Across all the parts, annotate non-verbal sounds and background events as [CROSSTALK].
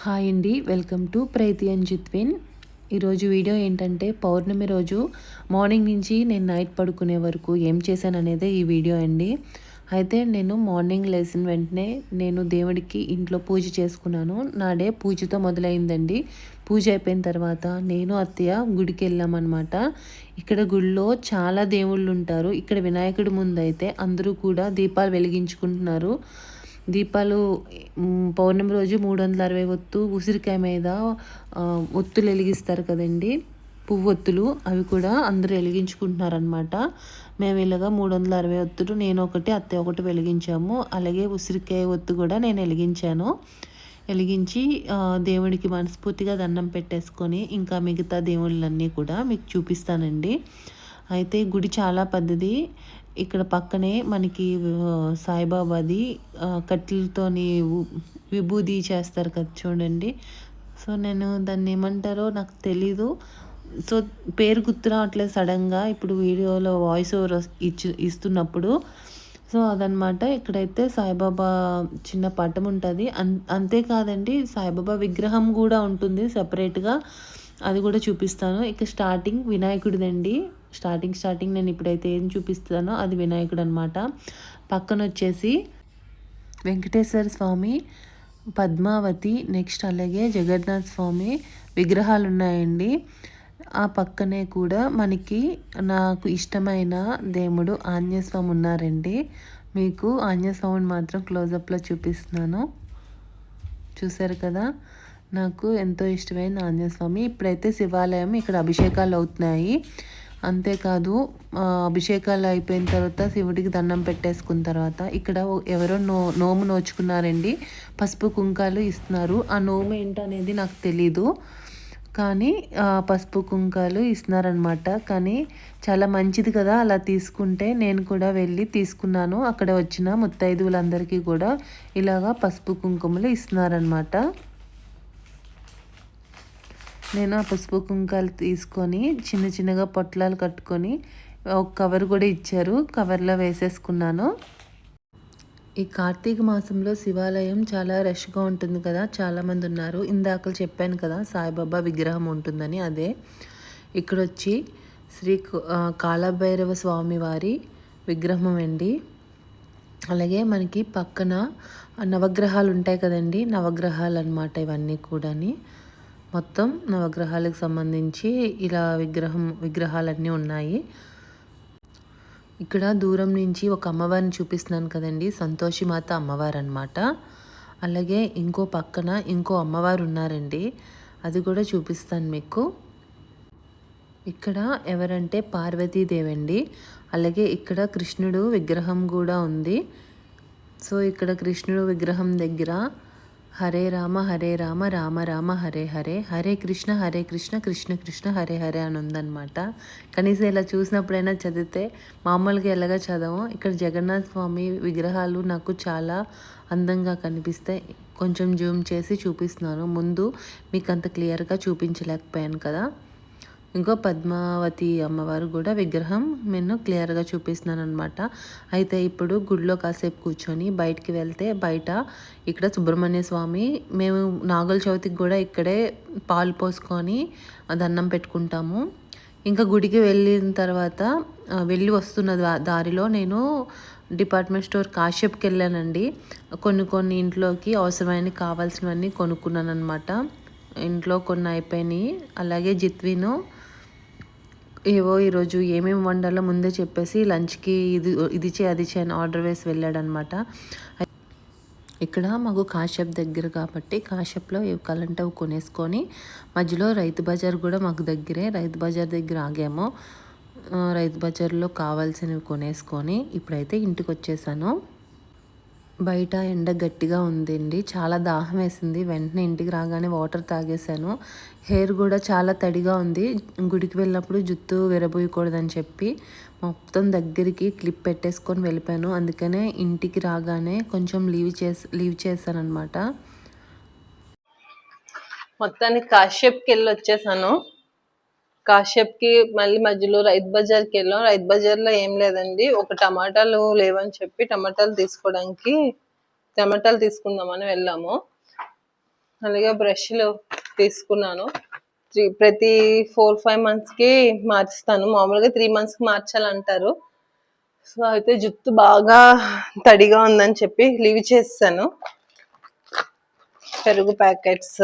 Hi అండి welcome to Preethi and Jithvin. ఈరోజు video ఏంటంటే పౌర్ణమి రోజు మార్నింగ్ నుంచి నేను నైట్ పడుకునే వరకు ఏం చేశాను అనేదే ఈ వీడియో అండి. అయితే నేను మార్నింగ్ లేసిన వెంటనే నేను దేవుడికి ఇంట్లో పూజ చేసుకున్నాను. నా డే పూజతో మొదలైందండి. పూజ అయిపోయిన తర్వాత నేను అత్తయ్య గుడికి వెళ్ళామన్నమాట. ఇక్కడ గుడిలో చాలా దేవుళ్ళు ఉంటారు. ఇక్కడ వినాయకుడి ముందు అయితే అందరూ కూడా దీపాలు వెలిగించుకుంటున్నారు. దీపాలు పౌర్ణమి రోజు మూడు వందల అరవై ఒత్తు ఉసిరికాయ మీద ఒత్తులు వెలిగిస్తారు కదండి. పువ్వొత్తులు అవి కూడా అందరూ వెలిగించుకుంటున్నారనమాట మేము ఇలాగా మూడు వందల అరవై ఒత్తులు నేను ఒకటి అత్తే ఒకటి వెలిగించాము. అలాగే ఉసిరికాయ ఒత్తు కూడా నేను వెలిగించాను. వెలిగించి దేవుడికి మనస్ఫూర్తిగా దండం పెట్టేసుకొని ఇంకా మిగతా దేవుళ్ళన్నీ కూడా మీకు చూపిస్తానండి. అయితే గుడి చాలా పెద్దది. ఇక్కడ పక్కనే మనకి సాయిబాబాది కట్టెలతోని విభూది చేస్తారు కదా చూడండి. సో నేను దాన్ని ఏమంటారో నాకు తెలీదు. సో పేరు గుర్తు రావట్లేదు సడన్గా. ఇప్పుడు వీడియోలో వాయిస్ ఓవర్ ఇచ్చి ఇస్తున్నప్పుడు. సో అదనమాట ఇక్కడైతే సాయిబాబా చిన్న పటం ఉంటుంది. అన్ అంతేకాదండి సాయిబాబా విగ్రహం కూడా ఉంటుంది సపరేట్గా అది కూడా చూపిస్తాను. ఇక స్టార్టింగ్ వినాయకుడిదండి. స్టార్టింగ్ స్టార్టింగ్ నేను ఇప్పుడైతే ఏం చూపిస్తానో అది వినాయకుడు అనమాట పక్కన వచ్చేసి వెంకటేశ్వర స్వామి పద్మావతి నెక్స్ట్ అలాగే జగన్నాథ్ స్వామి విగ్రహాలు ఉన్నాయండి ఆ పక్కనే కూడా మనకి నాకు ఇష్టమైన దేవుడు ఆంజనేయస్వామి ఉన్నారండి. మీకు ఆంజనేయస్వామిని మాత్రం క్లోజప్లో చూపిస్తున్నాను. చూసారు కదా? నాకు ఎంతో ఇష్టమైన ఆంజనేయస్వామి. ఇప్పుడైతే శివాలయం ఇక్కడ అభిషేకాలు అవుతున్నాయి. అంతేకాదు అభిషేకాలు అయిపోయిన తర్వాత శివుడికి దండం పెట్టేసుకున్న తర్వాత ఇక్కడ ఎవరో నో నోము నోచుకున్నారండి. పసుపు కుంకాలు ఇస్తున్నారు. ఆ నోము ఏంటనేది నాకు తెలీదు. కానీ పసుపు కుంకాలు ఇస్తున్నారనమాట కానీ చాలా మంచిది కదా అలా తీసుకుంటే. నేను కూడా వెళ్ళి తీసుకున్నాను. అక్కడ వచ్చిన ముత్తైదువులందరికీ కూడా ఇలాగా పసుపు కుంకుమలు ఇస్తున్నారనమాట నేను ఆ పసుపు కుంకాలు తీసుకొని చిన్న చిన్నగా పొట్లాలు కట్టుకొని ఒక కవర్ కూడా ఇచ్చారు. కవర్లో వేసేసుకున్నాను. ఈ కార్తీక మాసంలో శివాలయం చాలా రష్గా ఉంటుంది కదా చాలామంది ఉన్నారు. ఇందాక చెప్పాను కదా సాయిబాబా విగ్రహం ఉంటుందని అదే. ఇక్కడ వచ్చి శ్రీ కాలభైరవ స్వామి వారి విగ్రహం అండి. అలాగే మనకి పక్కన నవగ్రహాలు ఉంటాయి కదండి నవగ్రహాలు అనమాట ఇవన్నీ కూడాని. మొత్తం నవగ్రహాలకు సంబంధించి ఇలా విగ్రహం విగ్రహాలన్నీ ఉన్నాయి. ఇక్కడ దూరం నుంచి ఒక అమ్మవారిని చూపిస్తున్నాను కదండి. సంతోషిమాత అమ్మవారు అనమాట అలాగే ఇంకో పక్కన ఇంకో అమ్మవారు ఉన్నారండి. అది కూడా చూపిస్తాను మీకు. ఇక్కడ ఎవరంటే పార్వతీదేవి అండి అలాగే ఇక్కడ కృష్ణుడు విగ్రహం కూడా ఉంది. సో ఇక్కడ కృష్ణుడు విగ్రహం దగ్గర హరే రామ హరే రామ రామ రామ హరే హరే హరే కృష్ణ హరే కృష్ణ కృష్ణ కృష్ణ హరే హరే అని ఉందన్నమాట. కనీసం ఇలా చూసినప్పుడైనా చదివితే మామూలుగా ఎలాగా చదవం ఇక్కడ జగన్నాథ్ స్వామి విగ్రహాలు నాకు చాలా అందంగా కనిపిస్తాయి కొంచెం జూమ్ చేసి చూపిస్తున్నాను. ముందు మీకు అంత క్లియర్గా చూపించలేకపోయాను కదా. ఇంకో పద్మావతి అమ్మవారు కూడా విగ్రహం నేను క్లియర్గా చూపిస్తున్నాను అనమాట అయితే ఇప్పుడు గుడిలో కాసేపు కూర్చొని బయటికి వెళ్తే బయట ఇక్కడ సుబ్రహ్మణ్య స్వామి మేము నాగుల చవితికి కూడా ఇక్కడే పాలు పోసుకొని దండం పెట్టుకుంటాము. ఇంకా గుడికి వెళ్ళిన తర్వాత వెళ్ళి వస్తున్న దారిలో నేను డిపార్ట్మెంట్ స్టోర్ కాశ్యప్కి వెళ్ళానండి. కొన్ని కొన్ని ఇంట్లోకి అవసరమైన కావాల్సినవన్నీ కొనుక్కున్నాను అనమాట ఇంట్లో కొన్ని అయిపోయినాయి. అలాగే జిత్విను ఏవో ఈరోజు ఏమేమి వండాలో ముందే చెప్పేసి లంచ్కి ఇది ఇది చే అది చే అని ఆర్డర్ వేసి వెళ్ళాడనమాట ఇక్కడ మాకు కాశ్యప్ దగ్గర కాబట్టి కాశ్యప్లో ఏ అవి కొనేసుకొని మధ్యలో రైతు బజార్ కూడా మాకు దగ్గరే. రైతు బజార్ దగ్గర ఆగాము. రైతు బజార్లో కావాల్సినవి కొనేసుకొని ఇప్పుడైతే ఇంటికి వచ్చేసాను బయట ఎండ గట్టిగా ఉందండి. చాలా దాహం వేసింది. వెంటనే ఇంటికి రాగానే వాటర్ తాగేశాను. హెయిర్ కూడా చాలా తడిగా ఉంది. గుడికి వెళ్ళినప్పుడు జుత్తు విరబోయకూడదని చెప్పి మొత్తం దగ్గరికి క్లిప్ పెట్టేసుకొని వెళ్ళిపోయాను. అందుకనే ఇంటికి రాగానే కొంచెం లీవ్ చేసి లీవ్ చేశాను అనమాట మొత్తానికి కాశ్యప్కి వెళ్ళి వచ్చేసాను కాశ్యప్కి మళ్ళీ మధ్యలో రైతు బజార్కి వెళ్ళాం. రైతు బజార్లో ఏం లేదండి. ఒక టమాటాలు లేవని చెప్పి టమాటాలు తీసుకోవడానికి టమాటాలు తీసుకుందామని వెళ్ళాము. అలాగే బ్రష్లు తీసుకున్నాను. త్రీ ప్రతి ఫోర్ ఫైవ్ మంత్స్కి మార్చుతాను. మామూలుగా త్రీ మంత్స్కి మార్చాలంటారు. సో అయితే జుట్టు బాగా తడిగా ఉందని చెప్పి లీవ్ చేస్తాను పెరుగు ప్యాకెట్స్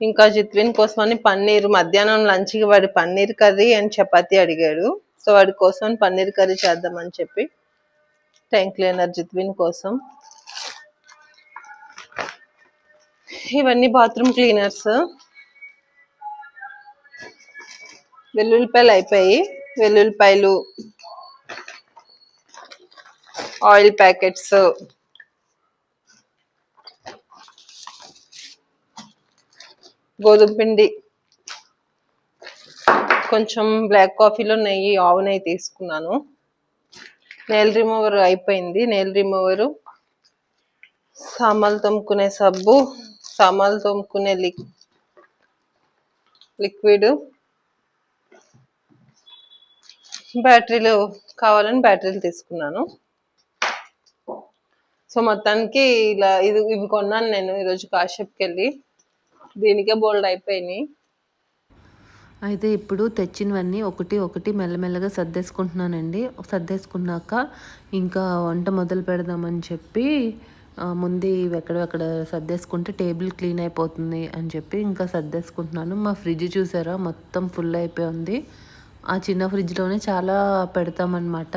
ఇంకా జిత్విన్ కోసమని పన్నీర్ మధ్యాహ్నం లంచ్కి వాడి పన్నీర్ కర్రీ అండ్ చపాతి అడిగాడు. సో వాడి కోసం పన్నీర్ కర్రీ చేద్దామని చెప్పి ట్యాంక్ క్లీనర్ జిత్విన్ కోసం. ఇవన్నీ బాత్రూమ్ క్లీనర్స్ వెల్లుల్లిపాయలు అయిపోయి వెల్లుల్లిపాయలు ఆయిల్ ప్యాకెట్స్ గోధుమ పిండి కొంచెం బ్లాక్ కాఫీలో నెయ్యి ఆవు నెయ్యి తీసుకున్నాను. నెయిల్ రిమూవర్ అయిపోయింది. నెయిల్ రిమూవరు సామాన్లు తోముకునే సబ్బు సామాన్లు తోముకునే లిక్ లిక్విడ్ బ్యాటరీలు కావాలని బ్యాటరీలు తీసుకున్నాను. సో మొత్తానికి ఇలా ఇది ఇవి కొన్నాను నేను ఈరోజు కాశ్యప్కి వెళ్ళి. దీనికే బోల్డ్ అయిపోయినాయి. అయితే ఇప్పుడు తెచ్చినవన్నీ ఒకటి ఒకటి మెల్లమెల్లగా సర్దేసుకుంటున్నానండి. సర్దేసుకున్నాక ఇంకా వంట మొదలు పెడదామని చెప్పి ముందు ఎక్కడెక్కడ సర్దేసుకుంటే టేబుల్ క్లీన్ అయిపోతుంది అని చెప్పి ఇంకా సర్దేసుకుంటున్నాను. మా ఫ్రిడ్జ్ చూసారా? మొత్తం ఫుల్ అయిపోయి ఉంది. ఆ చిన్న ఫ్రిడ్జ్లోనే చాలా పెడతామన్నమాట.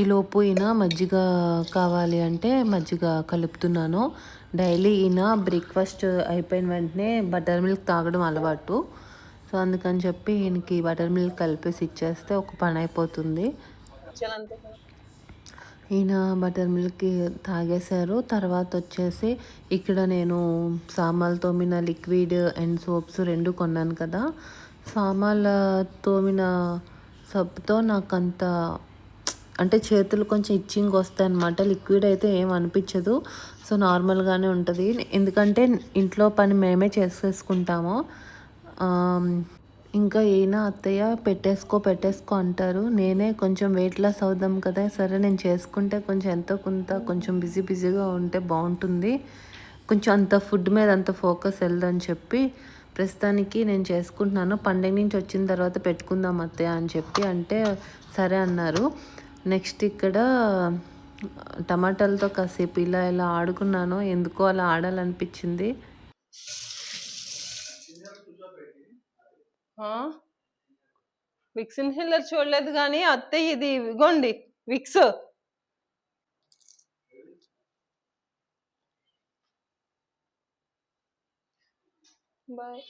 ఈలోపు ఈయన మజ్జిగ కావాలి అంటే మజ్జిగ కలుపుతున్నాను. డైలీ ఈయన బ్రేక్ఫాస్ట్ అయిపోయిన వెంటనే బటర్ మిల్క్ తాగడం అలవాటు. సో అందుకని చెప్పి ఈయనకి బటర్ మిల్క్ కలిపేసి ఇచ్చేస్తే ఒక పని అయిపోతుంది. ఈయన బటర్ మిల్క్ తాగేశారు. తర్వాత వచ్చేసి ఇక్కడ నేను సామాన్లు తోమిన లిక్విడ్ అండ్ సోప్స్ రెండు కొన్నాను కదా. సామాన్ల తోమిన సబ్బుతో నాకు అంత అంటే చేతులు కొంచెం ఇచ్చింగ్ వస్తాయి అనమాట లిక్విడ్ అయితే ఏం అనిపించదు. సో నార్మల్గానే ఉంటుంది. ఎందుకంటే ఇంట్లో పని మేమే చేసేసుకుంటాము. ఇంకా ఈయన అత్తయ్య పెట్టేసుకో పెట్టేసుకో అంటారు. నేనే కొంచెం వెయిట్ లాస్ అవుదాం కదా సరే నేను చేసుకుంటే కొంచెం ఎంతో కొంత కొంచెం బిజీ బిజీగా ఉంటే బాగుంటుంది. కొంచెం అంత ఫుడ్ మీద అంత ఫోకస్ వెళ్దని చెప్పి ప్రస్తుతానికి నేను చేసుకుంటున్నాను. పండగ నుంచి వచ్చిన తర్వాత పెట్టుకుందాం అత్తయ్య అని చెప్పి అంటే సరే అన్నారు. నెక్స్ట్ ఇక్కడ టమాటాలతో కాసేపు ఇలా ఇలా ఆడుకున్నాను ఎందుకో అలా ఆడాలనిపించింది. విక్స్ ఇన్హేలర్ చూడలేదు కానీ అత్తయ్య ఇది ఇగోండి విక్స్ బాయ్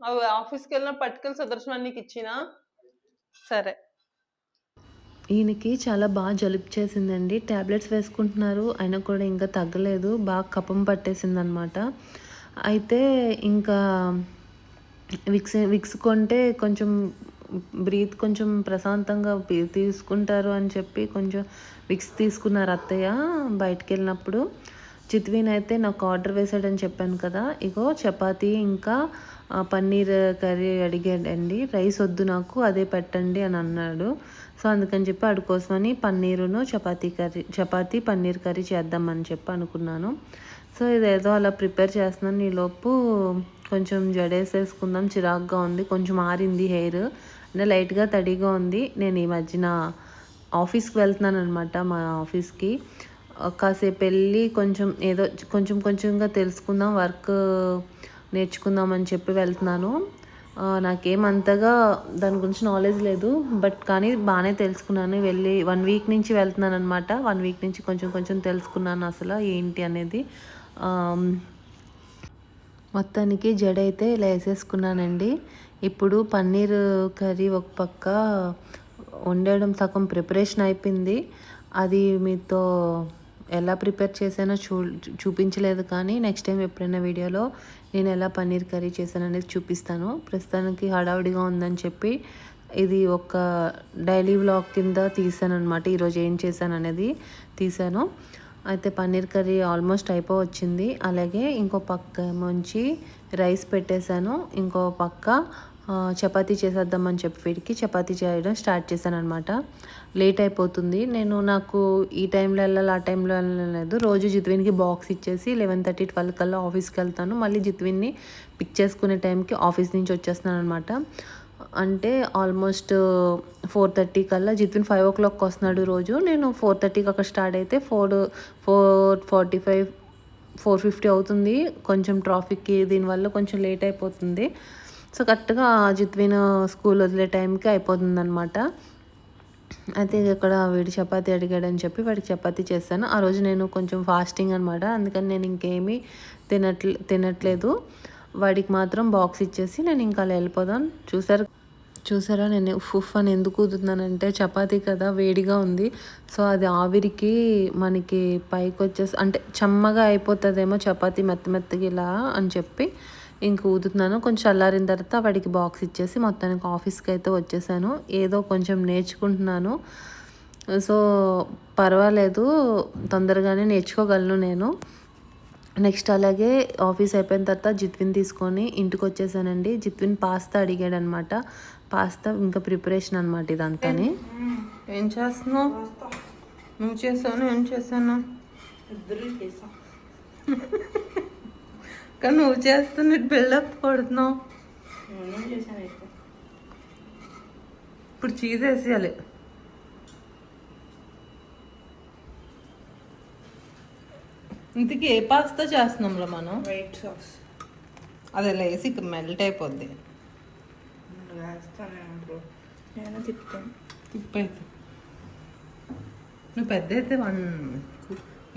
అవి ఆఫీస్కి వెళ్ళిన పట్టుకెళ్ళి సుదర్శనానికి ఇచ్చినా? సరే. ఈయనకి చాలా బాగా జలుబు చేసిందండి. ట్యాబ్లెట్స్ వేసుకుంటున్నారు. అయినా కూడా ఇంకా తగ్గలేదు. బాగా కపం పట్టేసింది అనమాట అయితే ఇంకా విక్స్ విక్స్ కొంటే కొంచెం బ్రీత్ కొంచెం ప్రశాంతంగా తీసుకుంటారు అని చెప్పి కొంచెం విక్స్ తీసుకున్నారు అత్తయ్య బయటికి వెళ్ళినప్పుడు చిత్వీన్ అయితే నాకు ఆర్డర్ వేసాడని చెప్పాను కదా. ఇగో చపాతీ ఇంకా పన్నీర్ కర్రీ అడిగాడండి రైస్ వద్దు నాకు అదే పెట్టండి అని అన్నాడు. సో అందుకని చెప్పి వాడి కోసమని పన్నీరును చపాతీ కర్రీ చపాతీ పన్నీర్ కర్రీ చేద్దామని చెప్పి అనుకున్నాను. సో ఇదేదో అలా ప్రిపేర్ చేస్తున్నాను. ఈలోపు కొంచెం జడేసేసుకుందాం. చిరాగ్గా ఉంది. కొంచెం ఆరింది హెయిర్. అంటే లైట్గా తడిగా ఉంది. నేను ఈ మధ్యన ఆఫీస్కి వెళ్తున్నాను అనమాట మా ఆఫీస్కి. కాసేపు వెళ్ళి కొంచెం ఏదో కొంచెం కొంచెంగా తెలుసుకుందాం. వర్క్ నేర్చుకుందాం అని చెప్పి వెళ్తున్నాను. నాకేమంతగా నాకేం అంతగా దాని గురించి నాలెడ్జ్ లేదు. బట్ కానీ బాగానే తెలుసుకున్నాను. వెళ్ళి వన్ వీక్ నుంచి వెళ్తున్నాను అనమాట వన్ వీక్ నుంచి కొంచెం కొంచెం తెలుసుకున్నాను అసలు ఏంటి అనేది. మొత్తానికి జడ అయితే ఇలా వేసేసుకున్నానండి ఇప్పుడు పన్నీర్ కర్రీ ఒక పక్క వండడం సగం ప్రిపరేషన్ అయిపోయింది. అది మీతో ఎలా ప్రిపేర్ చేశానో చూ చూపించలేదు కానీ నెక్స్ట్ టైం ఎప్పుడైనా వీడియోలో నేను ఎలా పన్నీర్ కర్రీ చేశాను అనేది చూపిస్తాను. ప్రస్తుతానికి హడావుడిగా ఉందని చెప్పి ఇది ఒక డైలీ వ్లాగ్ కింద తీసాను అనమాట ఈరోజు ఏం చేశాను అనేది తీసాను. అయితే పన్నీర్ కర్రీ ఆల్మోస్ట్ అయిపో వచ్చింది అలాగే ఇంకో పక్క నుంచి రైస్ పెట్టేశాను. ఇంకో పక్క చపాతీ చేసేద్దామని చెప్పి వీడికి చపాతీ చేయడం స్టార్ట్ చేశాను అనమాట లేట్ అయిపోతుంది. నేను నాకు ఈ టైంలో వెళ్ళాలి ఆ టైంలో వెళ్ళలేదు రోజు జిత్విన్కి బాక్స్ ఇచ్చేసి లెవెన్ థర్టీ ట్వెల్వ్ కల్లా ఆఫీస్కి వెళ్తాను. మళ్ళీ జిత్విన్ని పిక్ చేసుకునే టైంకి ఆఫీస్ నుంచి వచ్చేస్తున్నాను అనమాట అంటే ఆల్మోస్ట్ ఫోర్ థర్టీ కల్లా జిత్విన్ ఫైవ్ ఓ క్లాక్కి వస్తున్నాడు రోజు. నేను ఫోర్ థర్టీకి అక్కడ స్టార్ట్ అయితే four four forty five four fifty అవుతుంది. కొంచెం ట్రాఫిక్కి దీనివల్ల కొంచెం లేట్ అయిపోతుంది. సో కరెక్ట్గా జిత్విన్ స్కూల్ వదిలే టైంకి అయిపోతుంది అనమాట అయితే ఇక్కడ వీడి చపాతి అడిగాడని చెప్పి వాడికి చపాతి చేస్తాను ఆ రోజు నేను కొంచెం ఫాస్టింగ్ అనమాట అందుకని నేను ఇంకేమీ తినట్లే తినట్లేదు. వాడికి మాత్రం బాక్స్ ఇచ్చేసి నేను ఇంకా అలా వెళ్ళిపోదాం. చూసారు చూసారా నేను ఉఫ్ అని ఎందుకు ఊదుతున్నానంటే చపాతీ కదా వేడిగా ఉంది. సో అది ఆవిరికి మనకి పైకి వచ్చేసి అంటే చెమ్మగా అయిపోతుందేమో చపాతీ మెత్త మెత్తగా ఇలా అని చెప్పి ఇంక ఊదుతున్నాను. కొంచెం చల్లారిన తర్వాత వాడికి బాక్స్ ఇచ్చేసి మొత్తానికి ఆఫీస్కి అయితే వచ్చేసాను. ఏదో కొంచెం నేర్చుకుంటున్నాను. సో పర్వాలేదు. తొందరగానే నేర్చుకోగలను నేను. నెక్స్ట్ అలాగే ఆఫీస్ అయిపోయిన తర్వాత జిత్విన్ తీసుకొని ఇంటికి వచ్చేసానండి జిత్విన్ పాస్తా అడిగాడు అనమాట పాస్తా ఇంకా ప్రిపరేషన్ అనమాట ఇదంతాని. ఏం చేస్తున్నావు? నువ్వు చేసాను ఏం చేశాను? ఇద్దరు [LAUGHS] కానీ నువ్వు చేస్తున్నట్టు బిల్డప్ కొడుతున్నావు. ఇప్పుడు చీజ్ వేసేయాలి. ఇంతకీ ఏ పాస్తా చేస్తున్నాంలో మనం? White sauce. అది లేసి మెల్ట్ అయిపోద్ది. వేస్తాను ఇప్పుడు నేను తిప్పుతాను తిప్పైతే నువ్వు పెద్ద అయితే వన్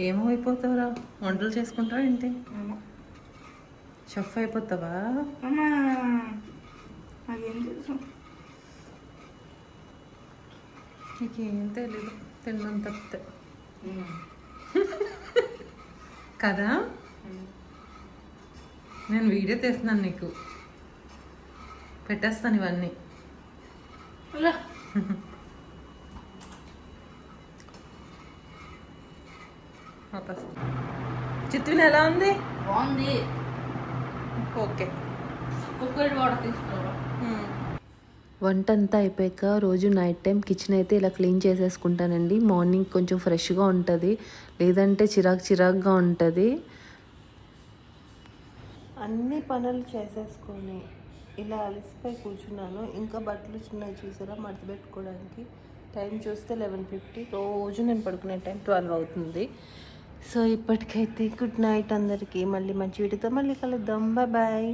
ఏమో అయిపోతావురా. వంటలు చేసుకుంటావా ఏంటి? షెఫ్ అయిపోతావా అమ్మా నాకేం తెలుసు. నీకేం తెలీదు తినడం తప్పితే కదా? నేను వీడియో తీస్తున్నాను నీకు. పెట్టేస్తాను ఇవన్నీ. చిత్విన్ ఎలా ఉంది? బాగుంది. ఓకే. కుక్కర్ వాటర్ తీసుకురా వంట అంతా అయిపోయాక రోజు నైట్ టైం కిచెన్ అయితే ఇలా క్లీన్ చేసేసుకుంటానండి. మార్నింగ్ కొంచెం ఫ్రెష్గా ఉంటుంది. లేదంటే చిరాకు చిరాకుగా ఉంటుంది. అన్ని పనులు చేసేసుకొని ఇలా అలసిపోయి కూర్చున్నాను. ఇంకా బట్టలు చిన్నవి చూసారా? మడత పెట్టుకోవడానికి టైం చూస్తే లెవెన్ ఫిఫ్టీ. రోజు నేను పడుకునే టైం ట్వెల్వ్ అవుతుంది. సో ఇప్పటికైతే గుడ్ నైట్ అందరికీ. మళ్ళీ మంచి వీడియోతో మళ్ళీ కలుద్దాం. Bye bye